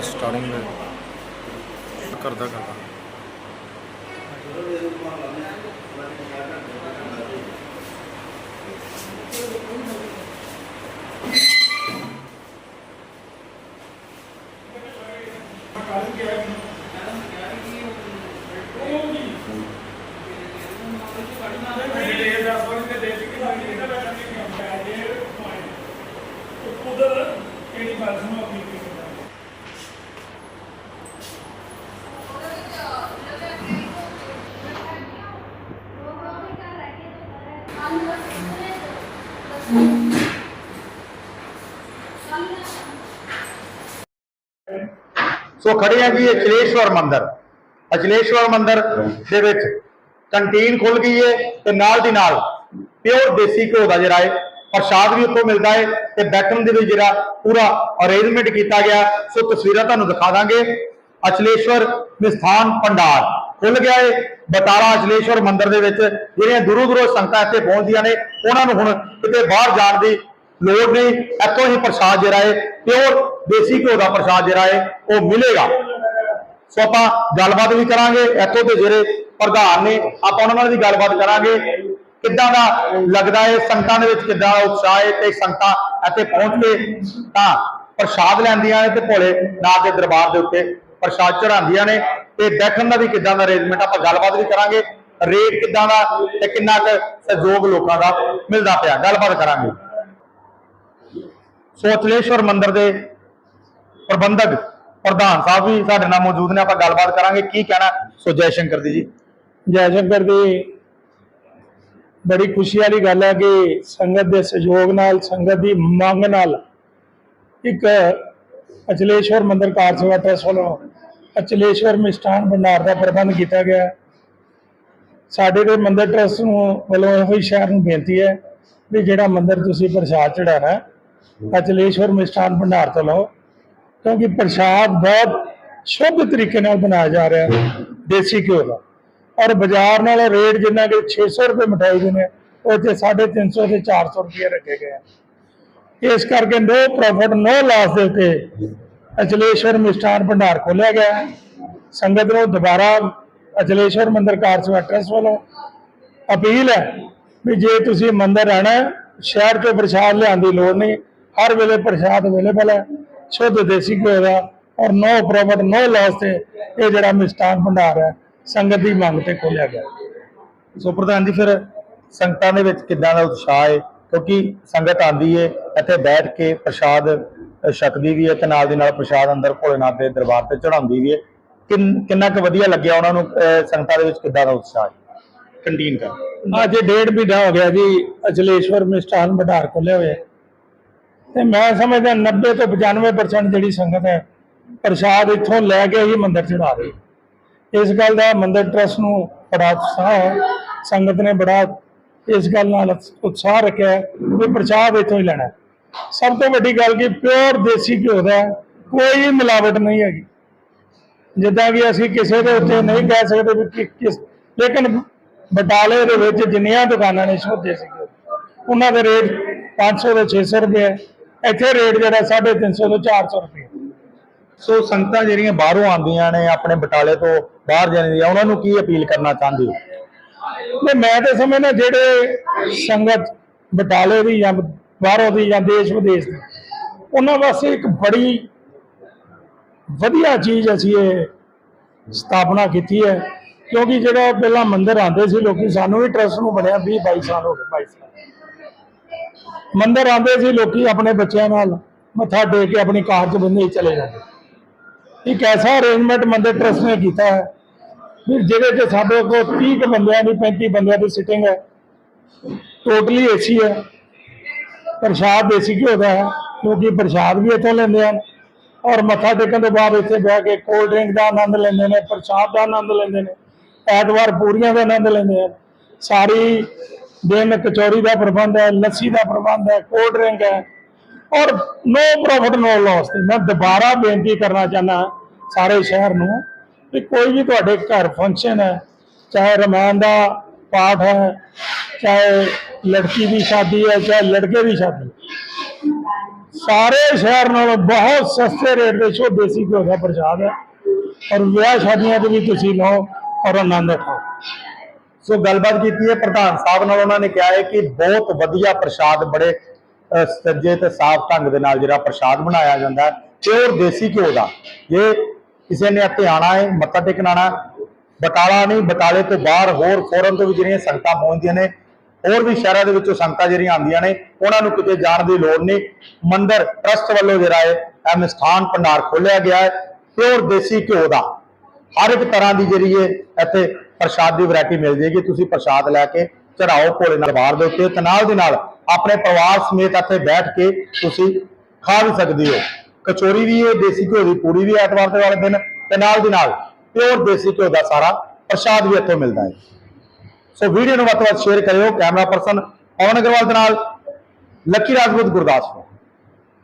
Starting ਕਰਦਾ ਕਰਦਾ ਉਧਰ ਕਿਹੜੀ ਗੱਲ ਸੁਣੋ ਆਪਣੀ ਸੋ ਖੜੇ ਆ ਜੀ ਅਚਲੇਸ਼ਵਰ ਮੰਦਿਰ ਅਚਲੇਸ਼ਵਰ ਮੰਦਿਰ ਦੇ ਵਿੱਚ ਕੰਟੀਨ ਖੁੱਲ ਗਈ ਹੈ ਤੇ ਨਾਲ ਦੀ ਨਾਲ ਪਿਓਰ ਦੇਸੀ ਘਿਓ ਦਾ ਜਿਹੜਾ ਹੈ ਪ੍ਰਸ਼ਾਦ ਵੀ ਉੱਥੋਂ ਮਿਲਦਾ ਹੈ ਤੇ ਬੈਠਣ ਦੇ ਵਿੱਚ ਜਿਹੜਾ ਪੂਰਾ ਅਰੇਂਜਮੈਂਟ ਕੀਤਾ ਗਿਆ, ਸੋ ਤਸਵੀਰਾਂ ਤੁਹਾਨੂੰ ਦਿਖਾ ਦਾਂਗੇ। ਅਚਲੇਸ਼ਵਰ ਮਿਸਥਾਨ ਪੰਡਾਰ ਖੁੱਲ ਗਿਆ ਏ, ਬਟਾਲਾ ਅਚਲੇਸ਼ਵਰ ਮੰਦਿਰ ਦੇ ਵਿੱਚ, ਜਿਹੜੀਆਂ ਦੂਰੋਂ ਦੂਰੋਂ ਸੰਗਤਾਂ ਇੱਥੇ ਪਹੁੰਚਦੀਆਂ ਨੇ, ਉਹਨਾਂ ਨੂੰ ਹੁਣ ਕਿਤੇ ਬਾਹਰ ਜਾਣ ਦੀ ਲੋੜ ਨਹੀਂ, ਇੱਥੋਂ ਹੀ ਪ੍ਰਸ਼ਾਦ ਜਿਹੜਾ ਹੈ ਪਿਓਰ ਦੇਸੀ ਘਿਓ ਦਾ ਪ੍ਰਸ਼ਾਦ ਜਿਹੜਾ ਹੈ, ਉਹ ਮਿਲੇਗਾ। ਸੋ ਆਪਾਂ ਗੱਲਬਾਤ ਵੀ ਕਰਾਂਗੇ, ਇੱਥੋਂ ਦੇ ਜਿਹੜੇ ਪ੍ਰਧਾਨ ਨੇ, ਆਪਾਂ ਉਹਨਾਂ ਨਾਲ ਵੀ ਗੱਲਬਾਤ ਕਰਾਂਗੇ, ਕਿੱਦਾਂ ਦਾ ਲੱਗਦਾ ਹੈ, ਸੰਗਤਾਂ ਦੇ ਵਿੱਚ ਕਿੱਦਾਂ ਦਾ ਉਤਸ਼ਾਹ ਹੈ, ਤੇ ਸੰਗਤਾਂ ਇੱਥੇ ਪਹੁੰਚ ਕੇ ਤਾਂ ਪ੍ਰਸ਼ਾਦ ਲੈਂਦੀਆਂ ਨੇ ਤੇ ਭੋਲੇ ਨਾਥ ਦੇ ਦਰਬਾਰ ਦੇ ਉੱਤੇ ਪ੍ਰਸ਼ਾਦ ਚੜਾਉਂਦੀਆਂ ਨੇ, ਤੇ ਬੈਠਣ ਦਾ ਵੀ ਕਿੱਦਾਂ ਦਾ ਅਰੇਂਜਮੈਂਟ ਆਪਾਂ ਗੱਲਬਾਤ ਵੀ ਕਰਾਂਗੇ ਰੇਟ ਕਿੱਦਾਂ ਦਾ ਤੇ ਕਿੰਨਾ ਕੁ ਸਹਿਯੋਗ ਲੋਕਾਂ ਦਾ ਮਿਲਦਾ ਪਿਆ, ਗੱਲਬਾਤ ਕਰਾਂਗੇ। ਸੋ ਅਚਲੇਸ਼ਵਰ ਮੰਦਿਰ ਦੇ ਪ੍ਰਬੰਧਕ ਪ੍ਰਧਾਨ ਸਾਹਿਬ ਵੀ ਸਾਡੇ ਨਾਲ ਮੌਜੂਦ ਨੇ, ਆਪਾਂ ਗੱਲਬਾਤ ਕਰਾਂਗੇ। ਕੀ ਕਹਿਣਾ ਸੋ ਜੈ ਸ਼ੰਕਰ ਦੀ ਜੀ। ਜੈ ਸ਼ੰਕਰ ਦੀ ਬੜੀ ਖੁਸ਼ੀ ਵਾਲੀ ਗੱਲ ਹੈ ਕਿ ਸੰਗਤ ਦੇ ਸਹਿਯੋਗ ਨਾਲ, ਸੰਗਤ ਦੀ ਮੰਗ ਨਾਲ ਇੱਕ ਅਚਲੇਸ਼ਵਰ ਮੰਦਿਰ ਕਾਰ ਸੇਵਾ ਟਰਸਟ ਵੱਲੋਂ ਅਚਲੇਸ਼ਵਰ ਮਿਸ਼ਟਾਨ ਭੰਡਾਰ ਦਾ ਪ੍ਰਬੰਧ ਕੀਤਾ ਗਿਆ ਸਾਡੇ ਦੇ ਮੰਦਿਰ ਟਰਸਟ ਨੂੰ ਵੱਲੋਂ ਇਹੋ ਹੀ ਸ਼ਹਿਰ ਨੂੰ ਬੇਨਤੀ ਹੈ ਵੀ ਜਿਹੜਾ ਮੰਦਿਰ ਤੁਸੀਂ ਪ੍ਰਸ਼ਾਦ ਚੜਾਣਾ ਅਚਲੇਸ਼ਵਰ ਮਿਸ਼ਟਾਨ ਭੰਡਾਰ ਤੋਂ ਲਓ, ਕਿਉਂਕਿ ਪ੍ਰਸ਼ਾਦ ਬਹੁਤ ਸ਼ੁੱਧ ਤਰੀਕੇ ਨਾਲ ਬਣਾਇਆ ਜਾ ਰਿਹਾ ਦੇਸੀ ਘਿਓ ਦਾ। ਔਰ ਬਾਜ਼ਾਰ ਨਾਲ ਰੇਟ ਜਿੰਨਾ ਕਿ 600 ਰੁਪਏ ਮਠਾਈ ਦੇ ਨੇ, ਉਹ ਇੱਥੇ 350 ਤੇ 400 ਰੁਪਏ ਰੱਖੇ ਗਏ ਆ। ਇਸ ਕਰਕੇ ਨੋ ਪ੍ਰੋਫਿਟ ਨੋ ਲਾਸ ਦੇ ਉੱਤੇ ਅਚਲੇਸ਼ਵਰ ਮਿਸ਼ਟਾਨ ਭੰਡਾਰ ਖੋਲਿਆ ਗਿਆ ਸੰਗਤ ਨੂੰ ਦੁਬਾਰਾ ਅਚਲੇਸ਼ਵਰ ਮੰਦਰ ਕਾਰ ਸੇਵਾ ਟਰਸਟ ਵੱਲੋਂ ਅਪੀਲ ਹੈ ਵੀ ਜੇ ਤੁਸੀਂ ਮੰਦਰ ਆਣਾ ਸ਼ਹਿਰ ਤੋਂ ਪ੍ਰਸ਼ਾਦ ਲਿਆਉਣ ਦੀ ਲੋੜ ਨਹੀਂ ਹਰ ਵੇਲੇ ਪ੍ਰਸ਼ਾਦ ਅਵੇਲੇਬਲ ਹੈ ਸ਼ੁੱਧ ਦੇਸੀ ਘਿਓ ਦਾ ਔਰ ਨੋ ਪ੍ਰੋਫਿਟ ਨੋ ਲਾਸ ਤੇ ਇਹ ਜਿਹੜਾ ਮਿਸ਼ਟਾਨ ਭੰਡਾਰ ਹੈ ਸੰਗਤ ਦੀ ਮੰਗ ਤੇ ਖੋਲਿਆ ਗਿਆ। ਸੋ ਪ੍ਰਧਾਨ ਜੀ ਫਿਰ ਸੰਗਤਾਂ ਦੇ ਵਿੱਚ ਕਿੱਦਾਂ ਦਾ ਉਤਸ਼ਾਹ ਹੈ? ਕਿਉਂਕਿ ਸੰਗਤ ਆਂਦੀ ਹੈ ਇੱਥੇ ਬੈਠ ਕੇ ਪ੍ਰਸ਼ਾਦ ਛਕਦੀ ਵੀ ਹੈ ਤੇ ਨਾਲ ਦੀ ਨਾਲ ਪ੍ਰਸ਼ਾਦ ਅੰਦਰ ਭੋਲੇਨਾਥ ਦੇ ਦਰਬਾਰ ਤੇ ਚੜਾਉਂਦੀ ਵੀ ਹੈ ਕਿੰਨ- ਕੁ ਵਧੀਆ ਲੱਗਿਆ ਉਹਨਾਂ ਨੂੰ ਸੰਗਤਾਂ ਦੇ ਵਿੱਚ ਕਿੱਦਾਂ ਦਾ ਉਤਸ਼ਾਹ ਹੈ? ਕੰਟੀਨ ਦਾ ਅੱਜ ਡੇਢ ਮਹੀਨਾ ਹੋ ਗਿਆ ਜੀ ਅਚਲੇਸ਼ਵਰ ਮਿਸ਼ਟਾਨ ਭੰਡਾਰ ਖੋਲਿਆ ਹੋਇਆ। ਤੇ ਮੈਂ ਸਮਝਦਾ 90 ਤੋਂ 95% ਜਿਹੜੀ ਸੰਗਤ ਹੈ, ਪ੍ਰਸ਼ਾਦ ਇੱਥੋਂ ਲੈ ਕੇ ਹੀ ਮੰਦਰ ਚੜਾ ਰਹੀ ਹੈ। ਇਸ ਗੱਲ ਦਾ ਮੰਦਰ ਟਰਸਟ ਨੂੰ ਬੜਾ ਉਤਸ਼ਾਹ ਹੈ। ਸੰਗਤ ਨੇ ਬੜਾ ਇਸ ਗੱਲ ਨਾਲ ਉਤਸ਼ਾਹ ਰੱਖਿਆ ਕਿ ਪ੍ਰਸ਼ਾਦ ਇੱਥੋਂ ਹੀ ਲੈਣਾ ਸਭ ਤੋਂ ਵੱਡੀ ਗੱਲ ਕਿ ਪਿਓਰ ਦੇਸੀ ਘਿਓ ਦਾ ਕੋਈ ਮਿਲਾਵਟ ਨਹੀਂ ਹੈਗੀ। ਜਿੱਦਾਂ ਕਿ ਅਸੀਂ ਕਿਸੇ ਦੇ ਉੱਤੇ ਨਹੀਂ ਕਹਿ ਸਕਦੇ ਵੀ ਕਿਸ ਲੇਕਿਨ ਬਟਾਲੇ ਦੇ ਵਿੱਚ ਜਿੰਨੀਆਂ ਦੁਕਾਨਾਂ ਨੇ ਸ਼ੁੱਧ ਦੇਸੀ ਘਿਓ, ਉਹਨਾਂ ਦੇ ਰੇਟ 500 ਤੋਂ 600 ਰੁਪਏ ਹੈ। ਇੱਥੇ ਰੇਟ ਜਿਹੜਾ 350 ਤੋਂ 400 ਰੁਪਏ। ਸੋ ਸੰਗਤਾਂ ਜਿਹੜੀਆਂ ਬਾਹਰੋਂ ਆਉਂਦੀਆਂ ਨੇ ਆਪਣੇ ਬਟਾਲੇ ਤੋਂ ਬਾਹਰ ਜਾਂਦੀਆਂ ਉਹਨਾਂ ਨੂੰ ਕੀ ਅਪੀਲ ਕਰਨਾ ਚਾਹੁੰਦੇ ਹੋ? ਤੇ ਮੈਂ ਤਾਂ ਸਮਝਦਾ ਜਿਹੜੇ ਸੰਗਤ ਬਟਾਲੇ ਦੀ ਜਾਂ ਬਾਹਰੋਂ ਦੀ ਜਾਂ ਦੇਸ਼ ਵਿਦੇਸ਼ ਦੀ ਉਹਨਾਂ ਵਾਸਤੇ ਇੱਕ ਬੜੀ ਵਧੀਆ ਚੀਜ਼ ਅਸੀਂ ਇਹ ਸਥਾਪਨਾ ਕੀਤੀ ਹੈ। ਕਿਉਂਕਿ ਜਿਹੜਾ ਪਹਿਲਾਂ ਮੰਦਿਰ ਆਉਂਦੇ ਸੀ ਲੋਕੀ ਸਾਨੂੰ ਵੀ ਟਰਸਟ ਨੂੰ ਬਣਿਆ 20 22 ਸਾਲ ਹੋ ਗਏ 22 ਸਾਲ। ਮੰਦਰ ਆਉਂਦੇ ਸੀ, ਲੋਕੀ ਆਪਣੇ ਬੱਚਿਆਂ ਨਾਲ ਮੱਥਾ ਟੇਕ ਕੇ ਆਪਣੀ ਕਾਰ 'ਚ ਬੰਦੇ ਹੀ ਚਲੇ ਜਾਂਦੇ। ਇੱਕ ਐਸਾ ਅਰੇਂਜਮੈਂਟ ਮੰਦਰ ਟਰਸਟ ਨੇ ਕੀਤਾ ਹੈ ਫਿਰ ਜਿਹਦੇ ਚ ਸਾਡੇ ਕੋਲ 30 ਕੁ ਬੰਦਿਆਂ ਦੀ 35 ਬੰਦਿਆਂ ਦੀ ਸਿਟਿੰਗ ਹੈ। ਟੋਟਲੀ ਏਸੀ ਹੈ। ਪ੍ਰਸ਼ਾਦ ਦੇਸੀ ਘਿਓ ਦਾ ਹੈ ਕਿਉਂਕਿ ਪ੍ਰਸ਼ਾਦ ਵੀ ਇੱਥੋਂ ਲੈਂਦੇ ਹਨ। ਔਰ ਮੱਥਾ ਟੇਕਣ ਤੋਂ ਬਾਅਦ ਇੱਥੇ ਬਹਿ ਕੇ ਕੋਲਡ ਡਰਿੰਕ ਦਾ ਆਨੰਦ ਲੈਂਦੇ ਨੇ, ਪ੍ਰਸ਼ਾਦ ਦਾ ਆਨੰਦ ਲੈਂਦੇ ਨੇ। ਐਤਵਾਰ ਪੂਰੀਆਂ ਦਾ ਆਨੰਦ ਲੈਂਦੇ ਹਨ ਸਾਰੀ ਦਿਨ ਕਚੌਰੀ ਦਾ ਪ੍ਰਬੰਧ ਹੈ, ਲੱਸੀ ਦਾ ਪ੍ਰਬੰਧ ਹੈ ਕੋਲਡ ਡਰਿੰਕ ਹੈ। ਔਰ ਨੋ ਪ੍ਰੋਫਿਟ ਨੋ ਲਾਸ ਤੇ ਮੈਂ ਦੁਬਾਰਾ ਬੇਨਤੀ ਕਰਨਾ ਚਾਹਨਾ ਸਾਰੇ ਸ਼ਹਿਰ ਨੂੰ ਵੀ ਕੋਈ ਵੀ ਤੁਹਾਡੇ ਘਰ ਫੰਕਸ਼ਨ ਹੈ, ਚਾਹੇ ਰਮਾਨ ਦਾ ਪਾਠ ਹੈ, ਚਾਹੇ ਲੜਕੀ ਦੀ ਸ਼ਾਦੀ ਹੈ, ਚਾਹੇ ਲੜਕੇ ਦੀ ਸ਼ਾਦੀ ਸਾਰੇ ਸ਼ਹਿਰ ਨਾਲੋਂ ਬਹੁਤ ਸਸਤੇ ਰੇਟ ਦੇ ਸ਼ੋ ਦੇਸੀ ਘਿਓ ਦਾ ਪ੍ਰਸ਼ਾਦ ਹੈ। ਔਰ ਵਿਆਹ ਸ਼ਾਦੀਆਂ 'ਚ ਵੀ ਤੁਸੀਂ ਲਓ ਔਰ ਆਨੰਦ ਉਠਾਓ। ਸੋ ਗੱਲਬਾਤ ਕੀਤੀ ਹੈ, ਪ੍ਰਧਾਨ ਸਾਹਿਬ ਨਾਲ ਉਹਨਾਂ ਨੇ ਕਿਹਾ ਹੈ ਕਿ ਬਹੁਤ ਵਧੀਆ ਪ੍ਰਸ਼ਾਦ ਬੜੇ ਸੱਜੇ ਤੇ ਸਾਫ਼ ਢੰਗ ਦੇ ਨਾਲ ਜਿਹੜਾ ਪ੍ਰਸ਼ਾਦ ਬਣਾਇਆ ਜਾਂਦਾ ਪਿਓਰ ਦੇਸੀ ਘਿਓ ਦਾ। ਜੇ ਕਿਸੇ ਨੇ ਇੱਥੇ ਆਣਾ ਹੈ, ਮੱਥਾ ਟੇਕਣ ਆਣਾ ਬਟਾਲਾ ਨਹੀਂ, ਬਟਾਲੇ ਤੋਂ ਬਾਹਰ ਹੋਰ ਫੋਰਨ ਤੋਂ ਵੀ ਜਿਹੜੀਆਂ ਸੰਗਤਾਂ ਪਹੁੰਚਦੀਆਂ ਨੇ, ਹੋਰ ਵੀ ਸ਼ਹਿਰਾਂ ਦੇ ਵਿੱਚੋਂ ਸੰਗਤਾਂ ਜਿਹੜੀਆਂ ਆਉਂਦੀਆਂ ਨੇ, ਉਹਨਾਂ ਨੂੰ ਕਿਤੇ ਜਾਣ ਦੀ ਲੋੜ ਨਹੀਂ। ਮੰਦਰ ਟਰਸਟ ਵੱਲੋਂ ਜਿਹੜਾ ਹੈ ਇਹ ਮਿਸਠਾਨ ਭੰਡਾਰ ਖੋਲਿਆ ਗਿਆ ਹੈ। ਪਿਓਰ ਦੇਸੀ ਘਿਓ ਦਾ ਹਰ ਇੱਕ ਤਰ੍ਹਾਂ ਦੀ ਜਿਹੜੀ ਹੈ, ਇੱਥੇ ਪ੍ਰਸ਼ਾਦ ਦੀ ਵੈਰਾਈਟੀ ਮਿਲ ਜੇਗੀ, ਤੁਸੀਂ ਪ੍ਰਸ਼ਾਦ ਲੈ ਕੇ ਚੜਾਓ ਭੋਲੇ ਨਾਲ ਬਾਹਰ ਦੇ ਉੱਤੇ ਤੇ ਨਾਲ ਦੀ ਨਾਲ ਆਪਣੇ ਪਰਿਵਾਰ ਸਮੇਤ ਇੱਥੇ ਬੈਠ ਕੇ ਤੁਸੀਂ ਖਾ ਵੀ ਸਕਦੇ ਹੋ। ਕਚੋਰੀ ਵੀ ਹੈ, ਦੇਸੀ ਘਿਓ ਦੀ ਪੂੜੀ ਵੀ ਐਤਵਾਰ ਦੇ ਵਾਲੇ ਦਿਨ ਤੇ ਨਾਲ ਦੀ ਨਾਲ ਪਿਓਰ ਦੇਸੀ ਘਿਓ ਦਾ ਸਾਰਾ ਪ੍ਰਸ਼ਾਦ ਵੀ ਇੱਥੋਂ ਮਿਲਦਾ ਹੈ। ਸੋ ਵੀਡੀਓ ਨੂੰ ਵੱਧ ਤੋਂ ਵੱਧ ਸ਼ੇਅਰ ਕਰਿਓ, ਕੈਮਰਾ ਪਰਸਨ ਪਵਨ ਅਗਰਵਾਲ ਦੇ ਨਾਲ, ਲੱਕੀ ਰਾਜਪੂਤ ਗੁਰਦਾਸਪੁਰ।